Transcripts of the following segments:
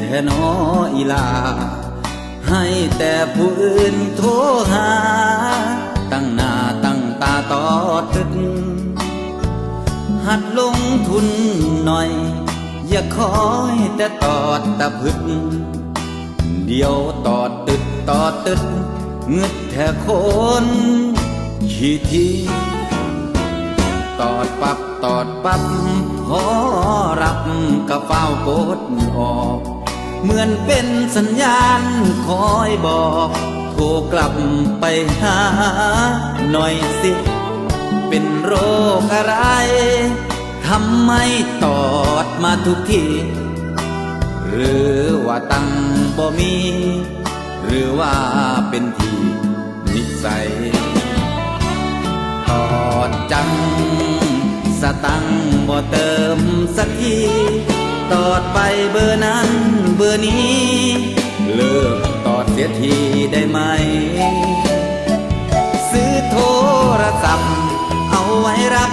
ท้นออีลา ให้แต่ผู้อื่นโทรหา ตั้งหน้าตั้งตาตอดตึก หัดลงทุนหน่อย อย่าคอยแต่ตอดตะพึดเดียวตอดตึดตอดตึดเงึดแท่คนขี้ที ตอดปับตอดปับพอรับกระเฝ้ากดออก เหมือนเป็นสัญญาณคอยบอกโทรกลับไปหาหน่อยสิ เป็นโรคอะไรทำไมตอดมาทุกทีหรือว่าตั้งบ่มี หรือว่าเป็นที่นิสัยตอดจัง ตังบ่เติมสักทีตอดไปเบอร์นั้นเบอร์นี้ เลิกตอดเสียทีได้ไหม ซื้อโทรศัพท์ เอาไว้รับ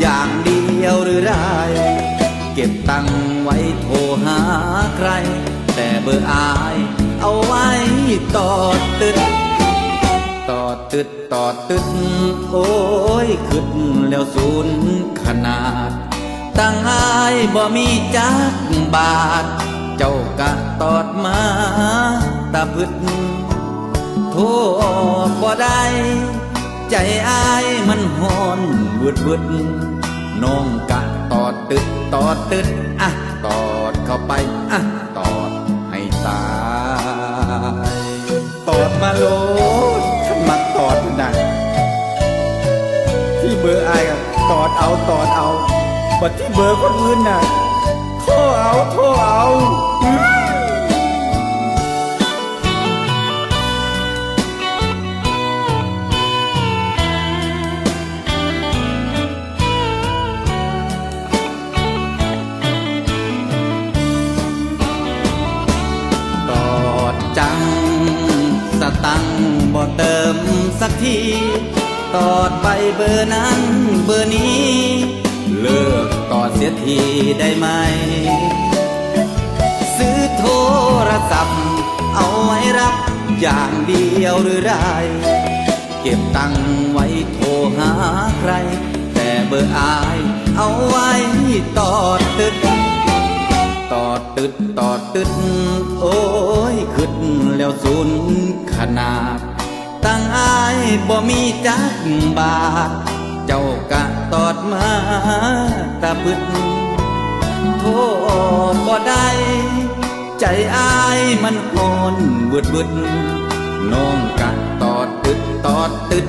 อย่างเดียวหรือไรเก็บตังไว้โทรหาใคร แต่เบอร์อาย เอาไว้ตอดตึด อดตึดตอดตึด โอ้ยขึ้นแล้วศูนย์ขนาด ตั้งอายบ่มีจักบาท เจ้ากะตอดมาตาพึดโทรออกบ่ได้ ใจอายมันหอนวืดวืดน้องกะตอดตึดตอดตึดอะตอดเข้าไปอะตอดให้ตายตอดมาโล บัดที่เบอร์คนอื่นน่ะโทรเอาโทรเอาตอดจังสตังบ่เติมสักที ตอดไปเบอร์นั้นเบอร์นี้ เลิก เสียทีได้ไหม ซื้อโทรศัพท์ เอาไว้รับอย่างเดียวหรือไร เก็บตังค์ไว้โทรหาใคร แต่เบอร์อาย เอาไว้ตอดตึกตอดตึดตอดตึด โอ้ยขึ้นแล้วศูนขนาด ตั้งอายบ่มีจักบาท เจ้ากะตอดมาตะพึดโทษบ่ได้ ใจอายมันอ่อนบึดบึดน้องกะตอดตึดตอดตึด